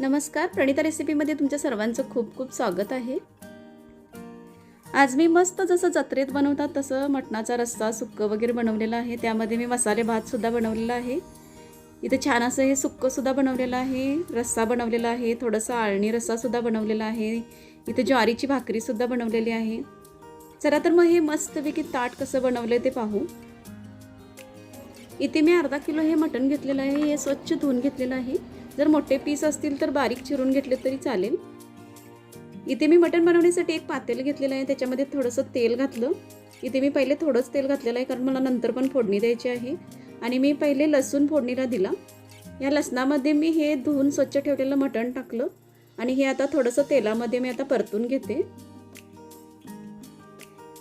नमस्कार प्रणिता रेसिपीमध्ये तुमच्या सर्वांचं खूप खूप स्वागत आहे. आज मी मस्त जसं जत्रेत बनवतात तसं मटणाचा रस्सा सुक्कं वगैरे बनवलेलं आहे. त्यामध्ये मी मसाले भातसुद्धा बनवलेला आहे. इथे छान असं हे सुक्कंसुद्धा बनवलेलं आहे रस्सा बनवलेला आहे थोडंसं आळणी रस्सासुद्धा बनवलेला आहे. इथे ज्वारीची भाकरीसुद्धा बनवलेली आहे. चला तर मग हे मस्तपैकी ताट कसं बनवलं ते पाहू. इथे मी अर्धा किलो हे मटण घेतलेलं आहे हे स्वच्छ धुवून घेतलेलं आहे. जर मोठे पीस असतील तर बारीक चिरून घेतले तरी चालेल. इथे मी मटण बनवण्यासाठी एक पातेल घेतलेलं आहे. त्याच्यामध्ये थोडंसं तेल घातलं. इथे मी पहिले थोडंच तेल घातलेलं आहे कारण मला नंतर पण फोडणी द्यायची आहे. आणि मी पहिले लसूण फोडणीला दिला. या लसणामध्ये मी हे धुवून स्वच्छ ठेवलेलं मटण टाकलं. आणि हे आता थोडंसं तेलामध्ये मी आता परतून घेते.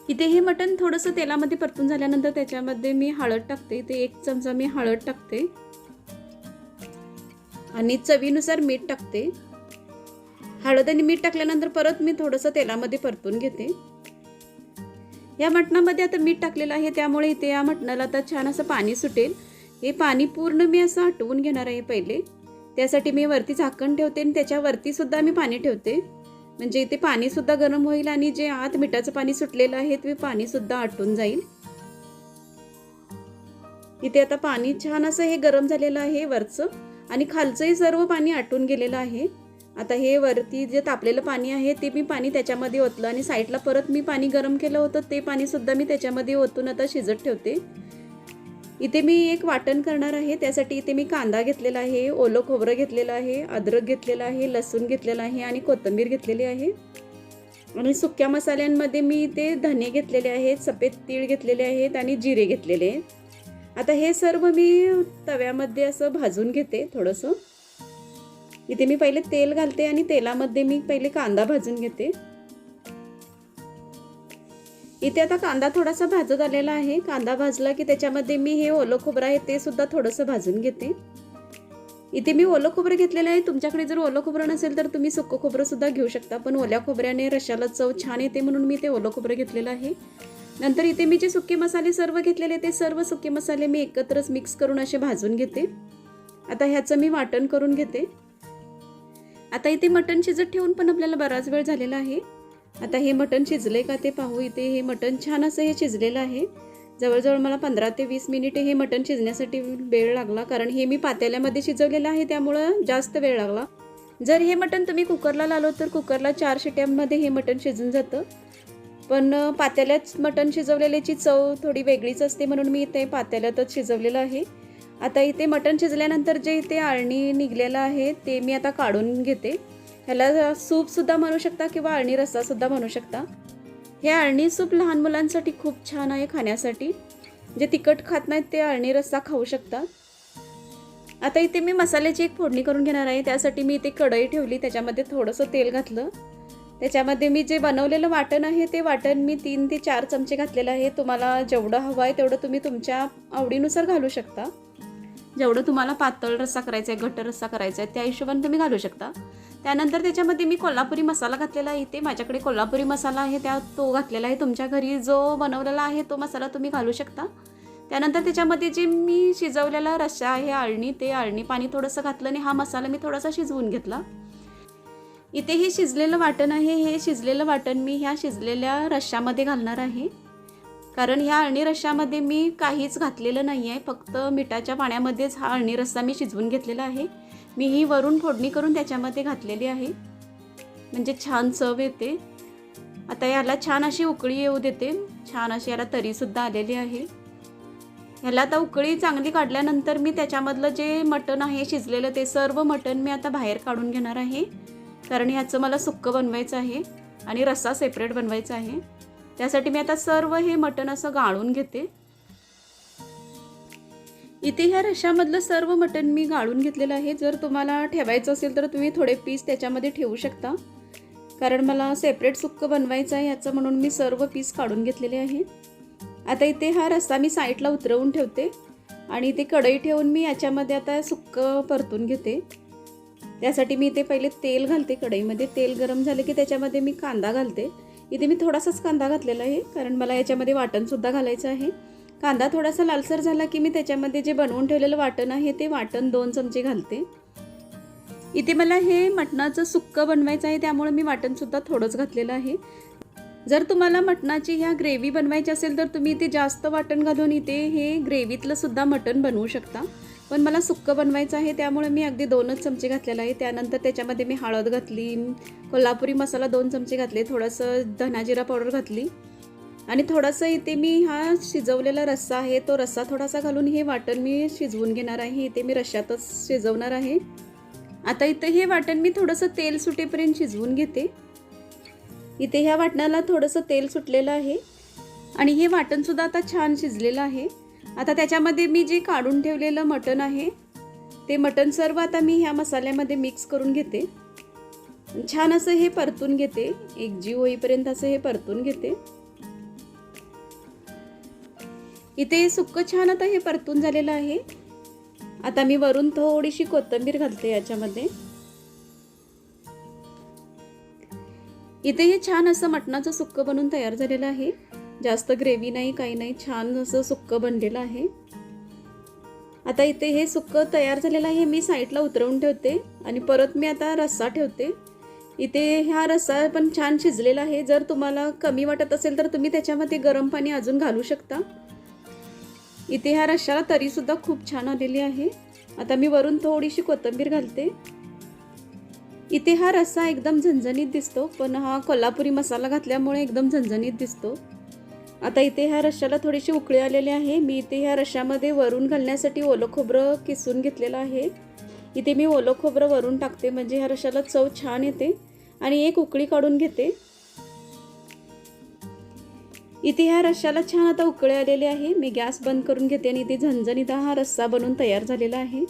इथे हे मटण थोडंसं तेलामध्ये परतून झाल्यानंतर त्याच्यामध्ये मी हळद टाकते. इथे एक चमचा मी हळद टाकते. आणि चवीनुसार मीठ टाकते. हळद आणि मीठ टाकल्यानंतर परत मी थोडंसं तेलामध्ये परतून घेते. या मटणामध्ये आता मीठ टाकलेलं आहे त्यामुळे इथे या मटणाला आता छान असं पाणी सुटेल. हे पाणी पूर्ण मी असं हटवून घेणार आहे पहिले. त्यासाठी मी वरती झाकण ठेवते आणि त्याच्यावरती सुद्धा मी पाणी ठेवते. म्हणजे इथे पाणीसुद्धा गरम होईल आणि जे आत मिठाचं पाणी सुटलेलं आहे ते पाणीसुद्धा आटून जाईल. इथे आता पाणी छान असं हे गरम झालेलं आहे वरचं. आणि खालचंही सर्व पाणी आटून गेलेलं आहे. आता हे वरती जे तापलेलं पाणी आहे ते मी पाणी त्याच्यामध्ये ओतलं आणि साईडला परत मी पाणी गरम केलं होतं ते पाणीसुद्धा मी त्याच्यामध्ये ओतून आता शिजत ठेवते. इथे मी एक वाटण करणार आहे त्यासाठी इथे मी कांदा घेतलेला आहे ओलं खोबरं घेतलेलं आहे अद्रक घेतलेलं आहे लसूण घेतलेलं आहे आणि कोथिंबीर घेतलेली आहे. आणि सुक्या मसाल्यांमध्ये मी इथे धने घेतलेले आहेत सफेद तीळ घेतलेले आहेत आणि जिरे घेतलेले. आहेत आता हे सर्व मी तव्यामध्ये असं भाजून घेते थोडंसं. इथे मी पहिले तेल घालते आणि तेलामध्ये मी पहिले कांदा भाजून घेते. इथे आता कांदा थोडासा भाजत आलेला आहे. कांदा भाजला की त्याच्यामध्ये मी हे ओलं खोबरं आहे ते सुद्धा थोडंसं भाजून घेते. इथे मी ओलं खोबरं घेतलेलं आहे. तुमच्याकडे जर ओलं खोबरं नसेल तर तुम्ही सुकं खोबरं सुद्धा घेऊ शकता. पण ओल्या खोबऱ्याने रशाला चव छान येते म्हणून मी ते ओलं खोबरं घेतलेलं आहे. नंतर इथे मी जे सुके मसाले सर्व घेतलेले ते सर्व सुके मसाले मी एकत्रच मिक्स करून असे भाजून घेते. आता ह्याचं मी वाटण करून घेते. आता इथे मटण शिजत ठेवून पण आपल्याला बराच वेळ झालेला आहे. आता हे मटण शिजले का ते पाहू. इथे हे मटण छान असं हे शिजलेलं आहे. जवळजवळ मला पंधरा ते वीस मिनिटे हे मटण शिजण्यासाठी वेळ लागला कारण हे मी पातेल्यामध्ये शिजवलेलं आहे त्यामुळं जास्त वेळ लागला. जर हे मटण तुम्ही कुकरला लावलं तर कुकरला चार शिट्यांमध्ये हे मटण शिजून जातं. पण पात्याल्यात मटण शिजवलेल्याची चव थोडी वेगळीच असते म्हणून मी इथे पातेल्यातच शिजवलेलं आहे. आता इथे मटण शिजल्यानंतर जे इथे आळणी निघलेलं आहे ते मी आता काढून घेते. ह्याला सूपसुद्धा म्हणू शकता किंवा आळणी रस्सासुद्धा म्हणू शकता. हे आळणी सूप लहान मुलांसाठी खूप छान आहे खाण्यासाठी. जे तिखट खात नाहीत ते आळणी रस्सा खाऊ शकतात आता इथे मी मसाल्याची एक फोडणी करून घेणार आहे. त्यासाठी मी इथे कढई ठेवली त्याच्यामध्ये थोडंसं तेल घातलं. त्याच्यामध्ये मी जे बनवलेलं वाटण आहे ते वाटण मी तीन ते चार चमचे घातलेलं आहे. तुम्हाला जेवढं हवं आहे तेवढं तुम्ही तुमच्या आवडीनुसार घालू शकता. जेवढं तुम्हाला पातळ रस्सा करायचा आहे घट्ट रस्सा करायचा आहे त्या हिशोबाने तुम्ही घालू शकता. त्यानंतर त्याच्यामध्ये मी कोल्हापुरी मसाला घातलेला आहे इथे. माझ्याकडे कोल्हापुरी मसाला आहे त्या तो घातलेला आहे तुमच्या घरी. जो बनवलेला आहे तो मसाला तुम्ही घालू शकता. त्यानंतर त्याच्यामध्ये जे मी शिजवलेला रस्सा आहे आळणी ते आळणी पाणी थोडंसं घातलं आणि हा मसाला मी थोडासा शिजवून घेतला. इथे हे शिजलेलं वाटण आहे. हे शिजलेलं वाटण मी ह्या शिजलेल्या रश्श्यामध्ये घालणार आहे. कारण ह्या अळणी रश्श्यामध्ये मी काहीच घातलेलं नाही आहे. फक्त मिठाच्या पाण्यामध्येच हा अळणी रस्सा मी शिजवून घेतलेला आहे. मी ही वरून फोडणी करून त्याच्यामध्ये घातलेली आहे. म्हणजे छान चव येते. आता याला छान अशी उकळी येऊ देते. छान अशी याला तरीसुद्धा आलेली आहे. ह्याला आता उकळी चांगली काढल्यानंतर मी त्याच्यामधलं जे मटण आहे शिजलेलं ते सर्व मटण मी आता बाहेर काढून घेणार आहे. कारण ह्याचं मला सुक्कं बनवायचं आहे आणि रस्सा सेपरेट बनवायचा आहे. त्यासाठी मी आता सर्व हे मटण असं गाळून घेते. इथे ह्या रशामधलं सर्व मटण मी गाळून घेतलेलं आहे. जर तुम्हाला ठेवायचं असेल तर तुम्ही थोडे पीस त्याच्यामध्ये ठेवू शकता. कारण मला सेपरेट सुक्कं बनवायचं आहे याचं म्हणून मी सर्व पीस काढून घेतलेले आहे. आता इथे हा रस्सा मी साईडला उतरवून ठेवते. आणि इथे कढई ठेवून मी याच्यामध्ये आता सुक्कं परतून घेते. त्यासाठी मी इथे पहिले तेल घालते कढईमध्ये. तेल गरम झालं की त्याच्यामध्ये मी कांदा घालते. इथे मी थोडासाच कांदा घातलेला आहे कारण मला याच्यामध्ये वाटणसुद्धा घालायचं आहे. कांदा थोडासा लालसर झाला की मी त्याच्यामध्ये जे बनवून ठेवलेलं वाटण आहे ते वाटण दोन चमचे घालते. इथे मला हे मटणाचं सुक्कं बनवायचं आहे त्यामुळे मी वाटणसुद्धा थोडंच घातलेलं आहे. जर तुम्हाला मटणाची ह्या ग्रेव्ही बनवायची असेल तर तुम्ही इथे जास्त वाटण घालून इथे हे ग्रेव्हीतलं सुद्धा मटण बनवू शकता. पण मला सुक्कं बनवायचं आहे त्यामुळे मी अगदी दोनच चमचे घातलेलं आहे. त्यानंतर त्याच्यामध्ये मी हळद घातली कोल्हापुरी मसाला दोन चमचे घातले थोडंसं धनाजिरा पावडर घातली. आणि थोडंसं इथे मी हा शिजवलेला रस्सा आहे तो रस्सा थोडासा घालून हे वाटण मी शिजवून घेणार आहे. इथे मी रश्श्यातच शिजवणार आहे. आता इथे हे वाटण मी थोडंसं तेल सुटेपर्यंत शिजवून घेते. इथे ह्या वाटणाला थोडंसं तेल सुटलेलं आहे. आणि हे वाटणसुद्धा आता छान शिजलेलं आहे. आता त्याच्यामध्ये मी जे काढून ठेवलेलं मटण आहे ते मटण सर्व आता मी ह्या मसाल्यामध्ये मिक्स करून घेते. छान असं हे परतून घेते. एक जीव होईपर्यंत असं हे परतून घेते. इथे सुक्क छान आता हे परतून झालेलं आहे. आता मी वरून थोडीशी कोथिंबीर घालते याच्यामध्ये. इथे हे छान असं मटणाचं सुक्क बनून तयार झालेलं आहे. जास्त ग्रेव्ही नाही काही नाही छान असं सुक्क बनलेलं आहे. आता इथे हे सुक्क तयार झालेलं आहे मी साईडला उतरवून ठेवते आणि परत मी आता रस्सा ठेवते. इथे हा रस्सा पण छान शिजलेला आहे जर तुम्हाला कमी वाटत असेल तर तुम्ही त्याच्यामध्ये गरम पाणी अजून घालू शकता. इथे ह्या रश्शाला तरीसुद्धा खूप छान आलेली आहे. आता मी वरून थोडीशी कोथिंबीर घालते. इथे हा रस्सा एकदम झणझणीत दिसतो पण हा कोल्हापुरी मसाला घातल्यामुळे एकदम झणझणीत दिसतो. आता इथे ह्या रश्श्याला थोडीशी उकळी आलेली आहे. मी इथे ह्या रश्श्यामध्ये वरून घालण्यासाठी ओलं खोबरं किसून घेतलेलं आहे. इथे मी ओलं खोबरं वरून टाकते म्हणजे ह्या रश्श्याला चव छान येते आणि एक उकळी काढून घेते. इथे ह्या रश्श्याला छान आता उकळी आलेली आहे. मी गॅस बंद करून घेते आणि इथे झणझणीत हा रस्सा बनवून तयार झालेला आहे.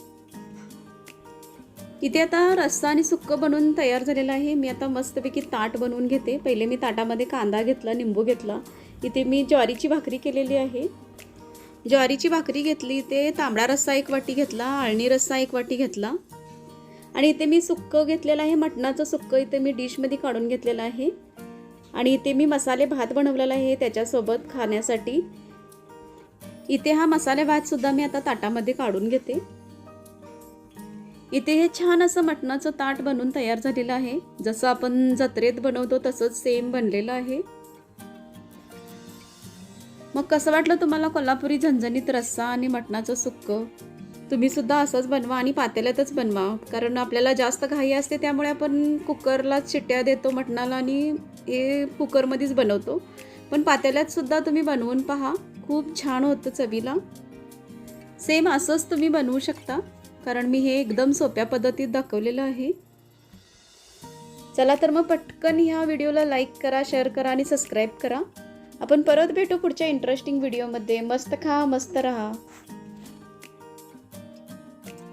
इथे आता रस्सा आणि सुक्कं बनवून तयार झालेला आहे. मी आता मस्तपैकी ताट बनवून घेते. पहिले मी ताटामध्ये कांदा घेतला निंबू घेतला. इथे मी ज्वारीची भाकरी केलेली आहे. ज्वारीची भाकरी घेतली इथे तांबडा रस्सा एक वाटी घेतला आळणी रस्सा एक वाटी घेतला. आणि इथे मी सुक्कं घेतलेलं आहे मटणाचं सुक्कं इथे मी डिशमध्ये काढून घेतलेलं आहे. आणि इथे मी मसाले भात बनवलेला आहे त्याच्यासोबत खाण्यासाठी. इथे हा मसाले भातसुद्धा मी आता ताटामध्ये काढून घेते. इथे हे छान असं मटणाचं ताट बनवून तयार झालेलं आहे. जसं आपण जत्रेत बनवतो तसंच सेम बनलेलं आहे. मग कसं वाटलं तुम्हाला कोल्हापुरी झणझणीत रस्सा आणि मटणाचं सुक्कं? तुम्ही सुद्धा असंच बनवा आणि पातेल्यातच बनवा. कारण आपल्याला जास्त घाई असते त्यामुळे आपण कुकरला शिट्ट्या देतो मटणाला आणि हे कुकरमध्येच बनवतो. पण पातेल्यात सुद्धा तुम्ही बनवून पहा. खूप छान होतं चवीला. सेम असंच तुम्ही बनवू शकता. कारण मी हे एकदम सोप्या पद्धतीत दाखवलेलं आहे. चला तर मग पटकन ह्या व्हिडिओला लाईक करा शेअर करा आणि सबस्क्राईब करा. आपण परत भेटू पुढच्या इंटरेस्टिंग व्हिडिओमध्ये मस्त खा मस्त रहा.